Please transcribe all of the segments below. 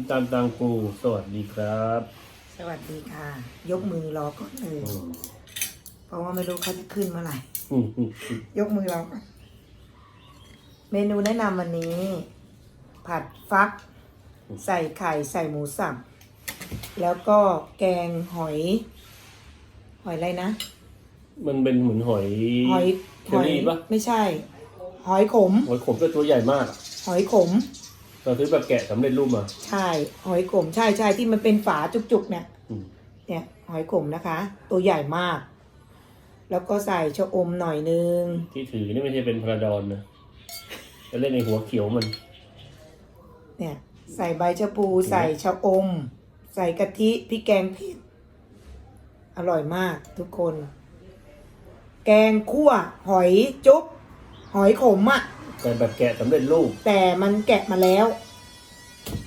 นตามตังกูสวัสดีครับสวัสดีค่ะ ยกมือรอก่อนเลยอืมเพราะว่าไม่รู้เขาจะขึ้นเมื่อไหร่อืมอืมอืมยกมือรอก่อนเมนูแนะนำวันนี้ ผัดฟัก ใส่ไข่ใส่หมูสับ แล้วก็แกงหอย หอยอะไรนะ มันเป็นเหมือนหอยหอยเชหออยรี่ปะไม่ใช่ หอยขม หอยขมก็ตัวใหญ่มากอะหอยขม เราซื้อแบบแกะสำเร็จรูปมา ใช่ หอยขมใช่ใช่ที่มันเป็นฝาจุกๆเนี่ยอืม เนี่ยหอยขมนะคะ ตัวใหญ่มาก แล้วก็ใส่ชะอมหน่อยนึง ที่ถือนี่ไม่ใช่เป็นพระดอนนะจะเล่นในหัวเขียวมัน เนี่ย ใส่ใบชะพูใส่ชะอม ใส่กะทิพริกแกงเผ็ดอร่อยมากทุกคน แกงคั่ว หอยจุ๊บหอยขมอะ่ะ แต่แบบแกะสำเร็จรูปแต่มันแกะมาแล้ว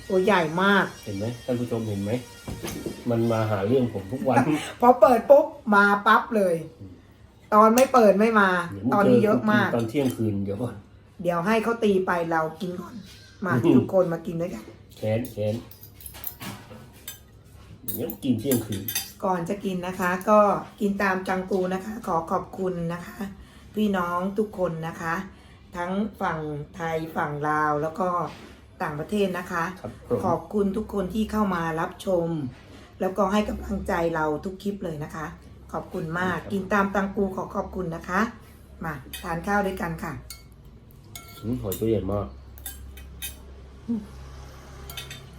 ตัวใหญ่มาก เห็นไหมท่านผู้ชมเห็นไหม มันมาหาเรื่องผมทุกวัน พอเปิดปุ๊บมาปั๊บเลย ตอนไม่เปิดไม่มาเดี๋ยวตอนนี้เยอะมาก ตอนเที่ยงคืนเดี๋ยวก่อนเดี๋ยวให้เขาตีไปเรากินก่อน มาอืมทุกคนมากินด้วยกันแค้นแค้นเดี๋ยวกินเที่ยงคืน ก่อนจะกินนะคะ ก็กินตามจังกูนะคะ ขอขอบคุณนะคะ พี่น้องทุกคนนะคะ ทั้งฝั่งไทยฝั่งลาวแล้วก็ต่างประเทศนะคะ ครับผม ขอบคุณทุกคนที่เข้ามารับชม แล้วก็ให้กำลังใจเราทุกคลิปเลยนะคะ ขอบคุณมากกินตามตังกูขอขอบคุณนะคะ มาทานข้าวด้วยกันค่ะอืมหอยตัวใหญ่มาก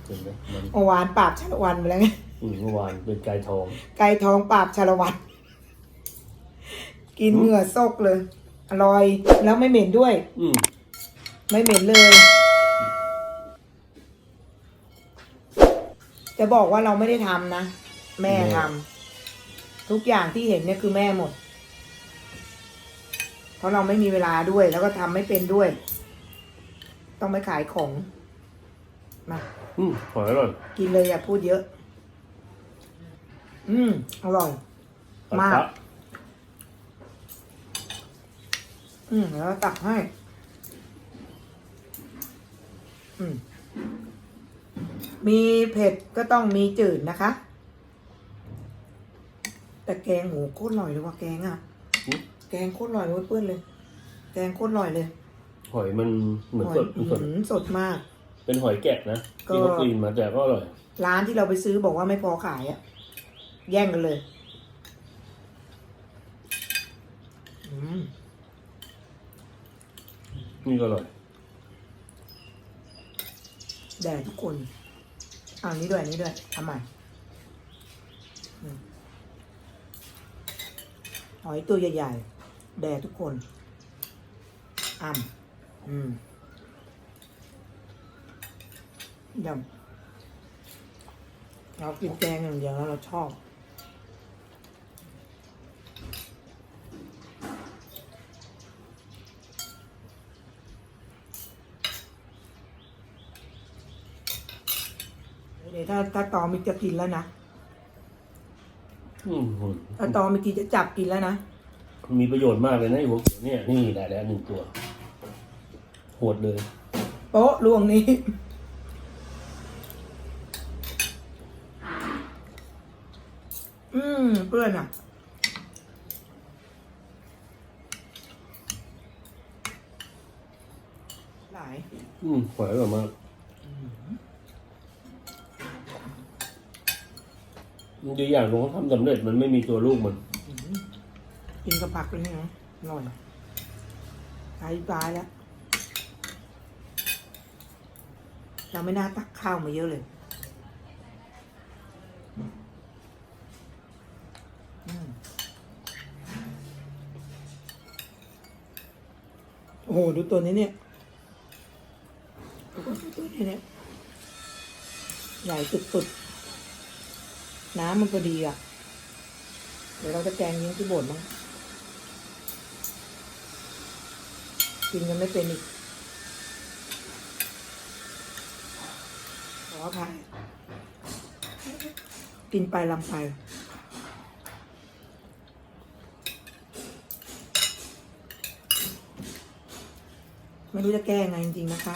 เห็นไหมมันเมื่อวานปราบชาละวันไปแล้วไงอืมเมื่อวานเป็นไก่ทอง ไก่ทองปราบชาละวัน กินเหงื่อซกเลย อร่อยแล้วไม่เหม็นด้วย อืมไม่เหม็นเลย จะบอกว่าเราไม่ได้ทำนะ แม่ทำทุกอย่างที่เห็นเนี่ยคือแม่หมด เพราะเราไม่มีเวลาด้วย แล้วก็ทำไม่เป็นด้วย ต้องไปขายของมาอืมหอยอร่อยกินเลยอย่าพูดเยอะ อืมอร่อยผัดมากพระ อืมแล้วตักให้ อืม มีเผ็ดก็ต้องมีจืดนะคะ แต่แกงหมูโคตรอร่อยเลยว่ะแกงอะอืมแกงโคตรอร่อยเลยเพื่อนเลย แกงโคตรอร่อยเลยหอยมันเหมือนหอสยดมันสดอื้อหือสดมาก เป็นหอยแกะนะก็ ที่เขากรีนมาแต่ก็อร่อย ร้านที่เราไปซื้อบอกว่าไม่พอขายอะแย่งกันเลย อืม นี่ก็อร่อย แด่ทุกคนเอานี้ด้วยนี้ด้วยทำใหม่หอยตัวใหญ่ๆ แด่ทุกคนอ่ำอืมยำเรากินแกงอย่างเดียวแล้วเราชอบ เดี๋ยวถ้าถ้าตอมิกจะกินแล้วนะอืมหืมถ้าตอมิกจะจับกินแล้วนะ มีประโยชน์มากเลยนะไอ้หัวเขียวเนี่ยนี่ได้แล้วหนึ่งตัวโหดเลย โป๊ะลวงนี้ อืมเพื่อนอะหลาย อืมหอยอร่อยมาก ดีอย่างตรงเขาทำสำเร็จมันไม่มีตัวลูกมันกินกับผักเลยนี่นะอร่อยตายตายแล้วเราไม่น่าตักข้าวมาเยอะเลยโอ้โห ดูตัวนี้เนี่ยดูตัวนี้เนี่ย ใหญ่สุดๆ น้ำมันพอดีอะ เดี๋ยวเราจะแกงยิงที่โบสถ์มั้งกินกันไม่เป็นอีกขออภัยกินไปลำไปไม่รู้จะแก้ยังไงจริงๆนะคะ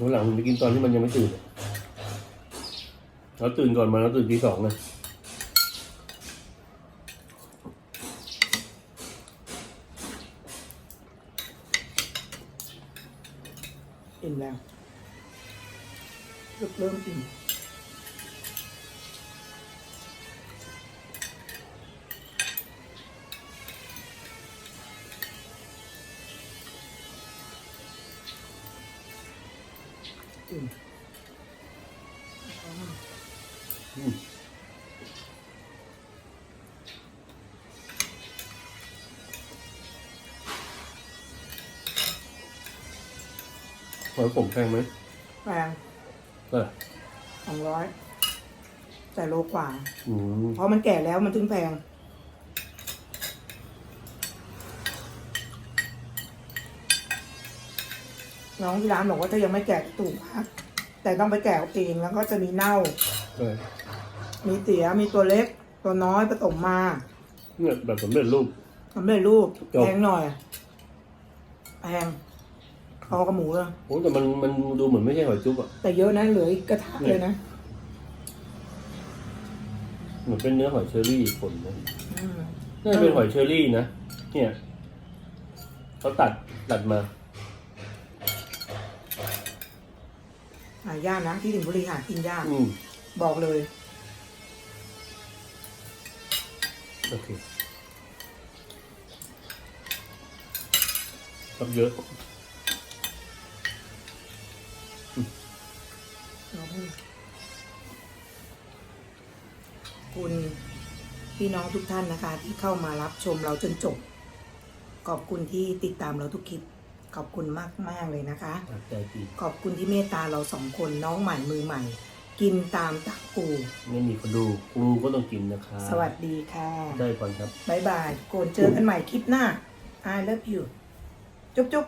วันหลังผมไปกินตอนที่มันยังไม่ตื่นเราตื่นก่อนมาเราตื่นทีสองนะอิ่มแล้วเริ่มอิ่ม หอยผมแพงไหมแพงเออสองร้อยแต่โลกว่า อืมเพราะมันแก่แล้วมันถึงแพง น้องที่ร้านบอกว่าถ้ายังไม่แกะถูกพักแต่ต้องไปแกะเอาเองแล้วก็จะมีเน่า เออมีเตี๋ยมีตัวเล็ก ตัวน้อยผสมมาเนี่ยแบบสำเร็จรูป สำเร็จรูปจบ แพงหน่อยแพงพอกับหมูเลยโอ้แต่มันมันดูเหมือนไม่ใช่หอยจุ๊บอะแต่เยอะนะเหลืออีกกระทะเลยนะเหมือนเป็นเนื้อหอยเชอรี่ผลนะอืมน่าจะเป็นหอยเชอรี่นะเนี่ยเขาตัดตัดมา หายากนะที่สิงห์บุรีหากินยาก อืมบอกเลย โอเคครับเยอะคุณพี่น้องทุกท่านนะคะ ที่เข้ามารับชมเราจนจบ ขอบคุณที่ติดตามเราทุกคลิป ขอบคุณมากมากๆเลยนะคะตัดใจดีขอบคุณที่เมตตาเราสองคนน้องใหม่มือใหม่ กินตามตักปูไม่มีคนดูครูก็ต้องกินนะคะ สวัสดีค่ะได้ก่อนครับบายบายโกนเจอกันใหม่คลิปหน้า I love you จุ๊บจุ๊บ